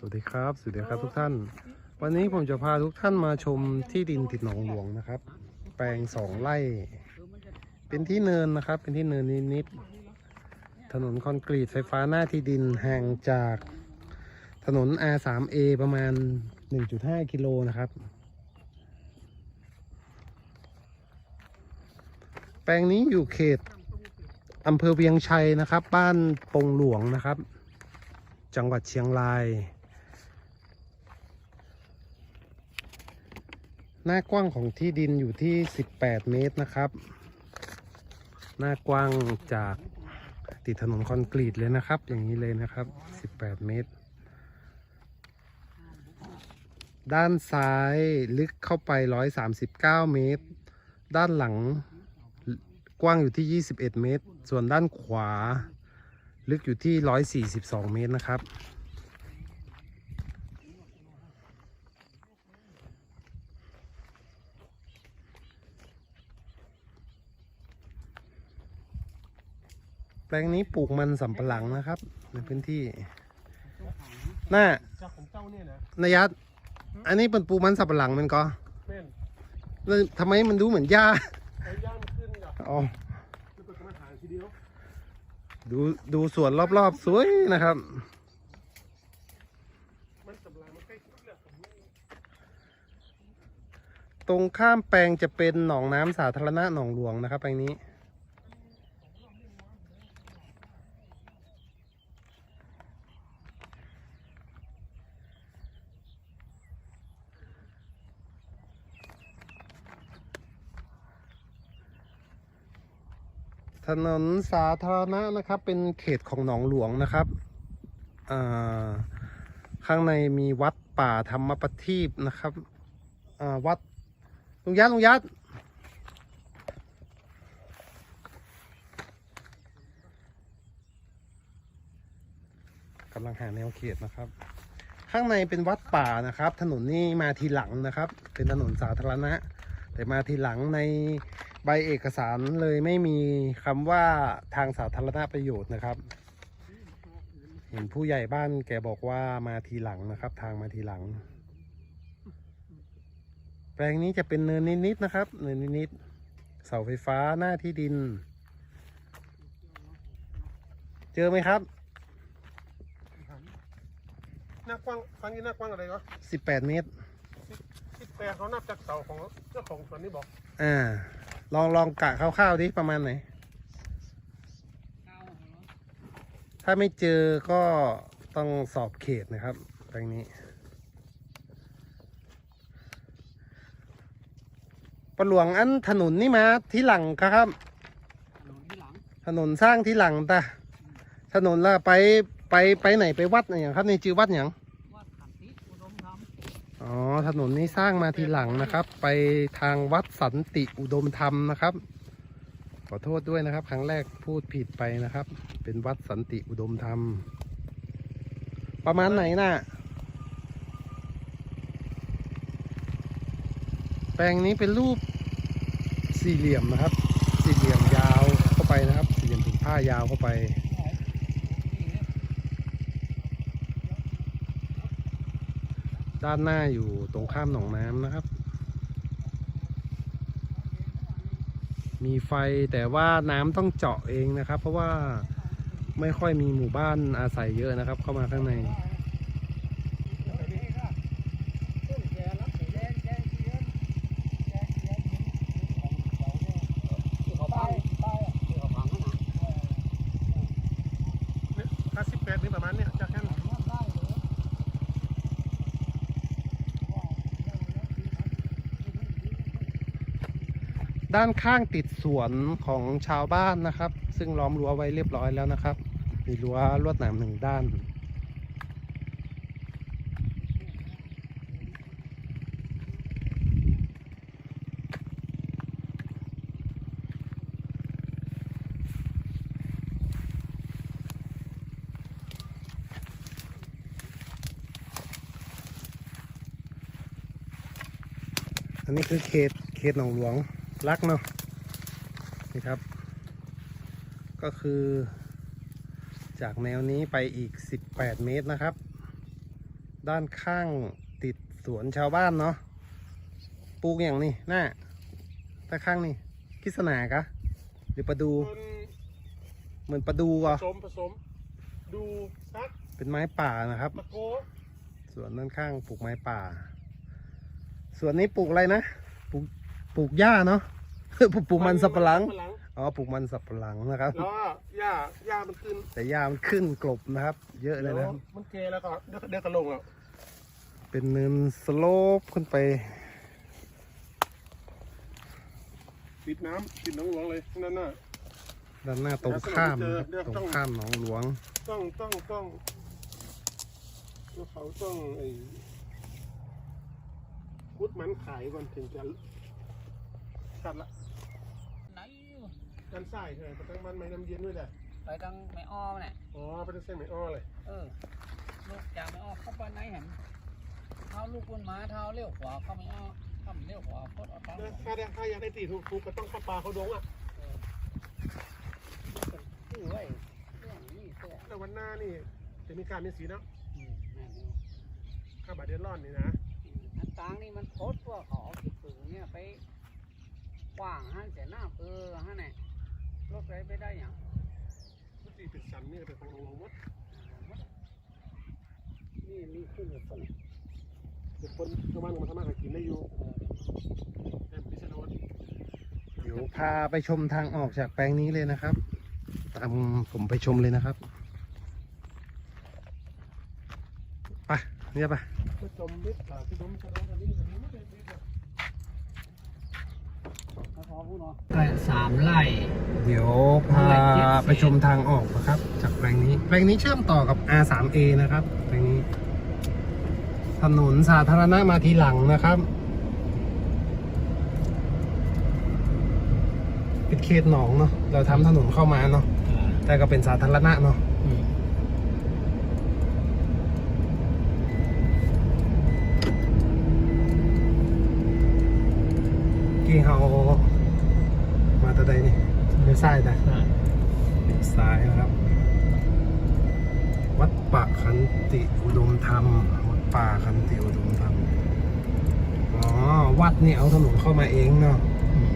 สวัสดีครับ สวัสดีครับทุกท่าน วันนี้ผมจะพาทุกท่านมาชมที่ดินติดหนองหลวงนะครับ แปลงสองไร่ เป็นที่เนินนะครับ เป็นที่เนินนิดๆถนนคอนกรีตไฟฟ้าหน้าที่ดินห่างจากถนน R3A ประมาณ 1.5 กิโลนะครับ แปลงนี้อยู่เขตอำเภอเวียงชัยนะครับ บ้านปงหลวงนะครับ จังหวัดเชียงราย หน้ากว้างของที่ดินอยู่ที่ 18 เมตรนะครับ หน้ากว้างจากติดถนนคอนกรีตเลยนะครับ อย่างนี้เลยนะครับ 18 เมตร ด้านซ้ายลึกเข้าไป 139 เมตร ด้านหลังกว้างอยู่ที่ 21 เมตร ส่วนด้านขวา ลึกอยู่ที่ 142 เมตรนะครับ แปลงนี้ปลูกมันสำปะหลังนะครับ ในพื้นที่น่าเจ้าของเจ้าเนี่ยนะนายัดอันนี้เป็นปลูกมันสำปะหลังมันก็แม่นแล้วทำไมมันดูเหมือนหญ้าใช้ย่างขึ้นกับอ๋อจะเป็นมาหารทีเดียวดูดูสวนรอบๆ สวยนะครับ มันสำลังมันใกล้ทุกแล้วผมนี่ตรงข้ามแปลงจะเป็นหนองน้ำสาธารณะหนองหลวงนะครับแปลงนี้ ถนนสาธารณะนะครับ เป็นเขตของหนองหลวงนะครับข้างในมีวัดป่าธรรมประทีปนะครับวัดลุงยัดลุงยัดกำลังหาแนวเขตนะครับ ข้างในเป็นวัดป่านะครับ ถนนนี่มาทีหลังนะครับ เป็นถนนสาธารณะ แต่มาทีหลังใน ใบเอกสารเลยไม่มีคำว่าทางสาธารณประโยชน์นะครับ เห็นผู้ใหญ่บ้านแกบอกว่ามาทีหลังนะครับ ทางมาทีหลัง แปลงนี้จะเป็นเนินนิดๆนะครับ เนินนิดๆเสาไฟฟ้าหน้าที่ดิน เจอไหมครับหน้ากว้างฟังนี่หน้ากว้างอะไรวะ18เมตรสิบแปดเขานับจากเสาของเจ้าของสวนนี่บอก อ่า ลองลองกะคร่าวๆดิประมาณไหน ถ้าไม่เจอก็ต้องสอบเขตนะครับแปลงนี้ประหลวงอันถนนนี่มาที่หลังครับ ถนนสร้างที่หลังตาถนนละไปไปไปไหนไปวัดอะไรอย่างครับในชื่อวัดอย่าง วัดขันติอุดมธรรม อ๋อถนนนี้สร้างมาทีหลังนะครับ ไปทางวัดสันติอุดมธรรมนะครับ ขอโทษด้วยนะครับ ครั้งแรกพูดผิดไปนะครับ เป็นวัดสันติอุดมธรรม ประมาณไหนน่ะ แปลงนี้เป็นรูปสี่เหลี่ยมนะครับ สี่เหลี่ยมยาวเข้าไปนะครับ สี่เหลี่ยมผืนผ้ายาวเข้าไป ด้านหน้าอยู่ตรงข้ามหนองน้ำนะครับ มีไฟแต่ว่าน้ำต้องเจาะเองนะครับ เพราะว่าไม่ค่อยมีหมู่บ้านอาศัยเยอะนะครับ เข้ามาข้างในเนี่ยถ้าสิบแปดนี่ประมาณนี้ ด้านข้างติดสวนของชาวบ้านนะครับ ซึ่งล้อมรั้วไว้เรียบร้อยแล้วนะครับ มีรั้วลวดหนามหนึ่งด้าน อันนี้คือเขตเขตหนองหลวง รักเนาะนี่ครับ ก็คือ จากแนวนี้ไปอีก 18 เมตรนะครับ ด้านข้างติดสวนชาวบ้านเนาะปลูกอย่างนี้หน้าด้านข้างนี่คิสนากะหรือประดูมันเหมือนประดูผอะสมผสม ดูซักเป็นไม้ป่านะครับ ตะโกสวนด้านข้างปลูกไม้ป่า ส่วนนี้ปลูกอะไรนะ ปลูก ปลูกหญ้าเนาะ ปลูกปลูกมันสับปะหลังมันสับปะหลัง อ๋อ ปลูกมันสับปะหลังนะครับ แล้วก็หญ้าหญ้ามันขึ้นแต่หญ้ามันขึ้นกลบนะครับ เยอะเลยแล้นะวมันเกแล้วก็เดี๋ยวเดี๋ยวก็ลงอะเป็นเนินสโลปขึ้นไป ติดน้ำติดหน้องหลวงเลยนั่นน่ะ ด้านหน้าตรงข้ามนะครับเดี๋ยวตรต้องง ข้ามหนองหลวง ต้องต้องต้องเขาต้องไอ้พุดมันขายก่อนถึงจะ ตัดละไหนด้านซ้ายใช่ไหมตั้งมันไม้น้ำเย็นด้วยแหละไปทางไม่อ้อมเนี่ยอ๋อไปทางเส้นไม้อ้อเลยเออลูกจากไม่อ้อเข้าไปไหนเห็นเท้าลูกบนหมาเท้าเลี้ยวขวาเข้าไม่อ้อเข้าเลี้ยวขวาโคตรเอาตังค์ถ้าได้ถ้าอยากได้ตีถูกถูกก็ต้องเข้าป่าเขาดงอะชื่อไว้เรื่องนี้เสื้อแต่วันหน้านี่จะมีการมีสีนะอืมแม่นอยู่ข้าบาดเดือดร้อนนี่นะอืมอันต่างนี่มันโคตรพวกเขาเอาที่ปึงเนี่ยไป กว้างหันเสียหน้าเออฮะเนี่ยรถไปไปได้อย่างมันตีเป็นสันนี่ก็เป็นของหลวงหมดนี่มีขึ้นอยู่ต้นเด็กคนชาวบ้านก็มาทำมาหากินได้อยู่แต่พิษณุเดี๋ยวพาไปชมทางออกจากแปลงนี้เลยนะครับ ตามผมไปชมเลยนะครับไปเนี่ยไป ก็จมมิดป่ามชะโนกันนี่กันนี่ไม่ได้มิดอะเขาขอพูดเนาะได้สามไร่เดี๋ยวพาไปชมทางออกนะครับ จากแปลงนี้ แปลงนี้เชื่อมต่อกับ R3A นะครับแปลงนี้ ถนนสาธารณะมาทีหลังนะครับเป็นเขตหนองเนาะเราทำถนนเข้ามาเนาะแต่ก็เป็นสาธารณะเนาะกี่เขา มาตะใดนี่เลี้ยวซ้ายแต่อ่าเลี้ยวซ้ายนะครับ วัดป่าขันติอุดมธรรม วัดป่าขันติอุดมธรรม อ๋อ วัดนี่เอาถนนเข้ามาเองเนาะอืม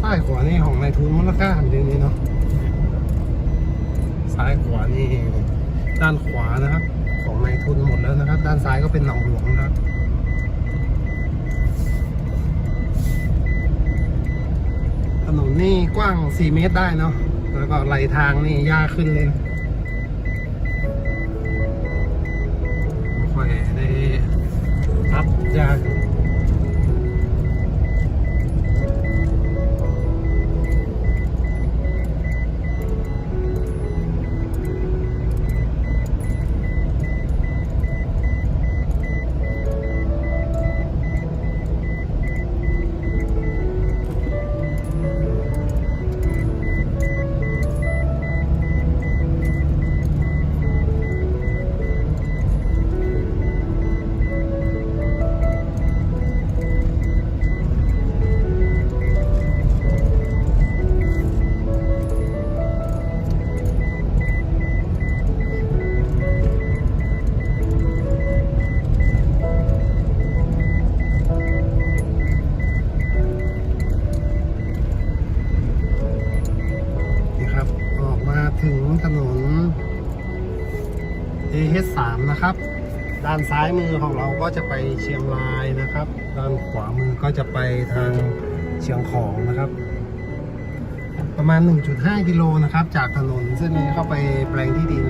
ซ้ายขวานี่ของนายทุนมูลค่าหันเรื่องนี้เนาะ ซ้ายขวานี่ ด้านขวานะครับ ของนายทุนหมดแล้วนะครับ ด้านซ้ายก็เป็นหนองหลวงนะครับ นนนี่กว้าง 4 เมตรได้เนาะแล้วก็ไหลทางนี่ยากขึ้นเลยไม่ค่อยได้รับยาก ถึงถนน AH3 นะครับ ด้านซ้ายมือของเราก็จะไปเชียงรายนะครับ ด้านขวามือก็จะไปทางเชียงของนะครับ ประมาณ 1.5 กิโลนะครับ จากถนนเส้นนี้เข้าไปแปลงที่ดิน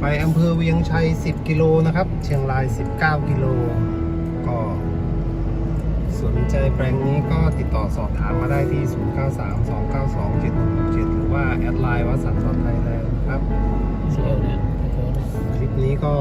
ไปอำเภอเวียงชัย 10 กิโลนะครับ เชียงราย 19 กิโลก็สน ใจแปลงนี้ก็ติดต่อสอบถามมาได้ที่ 0932927667 หรือว่าแอดไลน์วัดสันสอนไทยแลนด์ครับเสียวเนี่ยคลิปนี้ก็